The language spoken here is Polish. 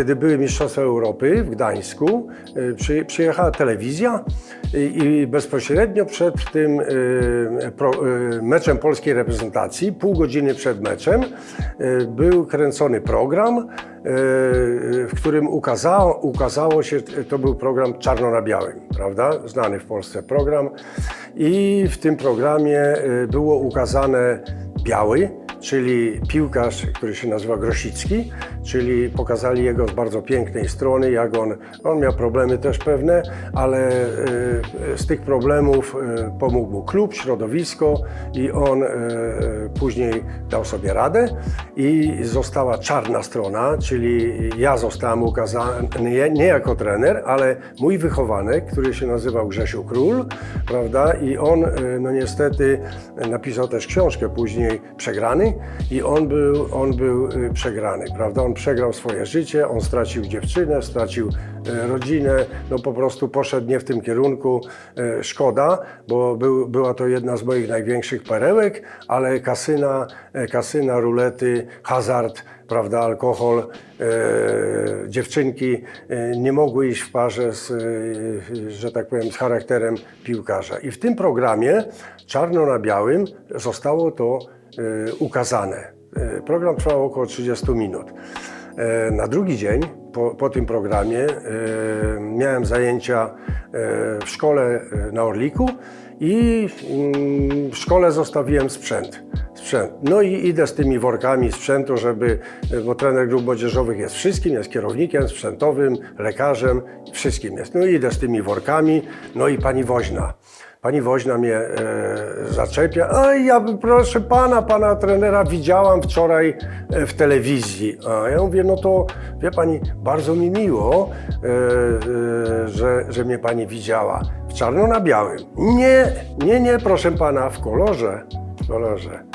kiedy były Mistrzostwa Europy w Gdańsku, przy, przyjechała telewizja i, bezpośrednio przed tym pro, y, meczem polskiej reprezentacji, pół godziny przed meczem, był kręcony program, w którym ukazało, ukazało się, to był program czarno na białym, prawda? Znany w Polsce program. I w tym programie było ukazane biały, czyli piłkarz, który się nazywa Grosicki, czyli pokazali jego z bardzo pięknej strony, jak on, on miał problemy też pewne, ale y, z tych problemów y, pomógł mu klub, środowisko i on y, później dał sobie radę i została czarna strona, czyli ja zostałem ukazany nie, jako trener, ale mój wychowanek, który się nazywał Grzesiu Król, prawda, i on no niestety napisał też książkę później Przegrany i on był, on był y, przegrany, prawda, on przegrał swoje życie, on stracił dziewczynę, stracił y, rodzinę, no po prostu poszedł nie w tym kierunku, y, szkoda, bo był, była to jedna z moich największych perełek, ale kasyna, kasyna, rulety, hazard, prawda, alkohol, dziewczynki nie mogły iść w parze z, że tak powiem, z charakterem piłkarza. I w tym programie, czarno na białym, zostało to ukazane. E, program trwał około 30 minut. E, Na drugi dzień po, po tym programie miałem zajęcia w szkole na Orliku i mm, w szkole zostawiłem sprzęt. sprzęt. No i idę z tymi workami sprzętu, żeby, bo trener grup młodzieżowych jest wszystkim, jest kierownikiem sprzętowym, lekarzem, wszystkim jest. No i idę z tymi workami, no i pani woźna. Pani woźna mnie e, zaczepia. A ja proszę pana, pana trenera widziałam wczoraj e, w telewizji. A ja mówię, no to wie pani, bardzo mi miło, e, e, że, że mnie pani widziała. W czarno na białym. Nie, nie, nie, proszę pana, w kolorze. W kolorze.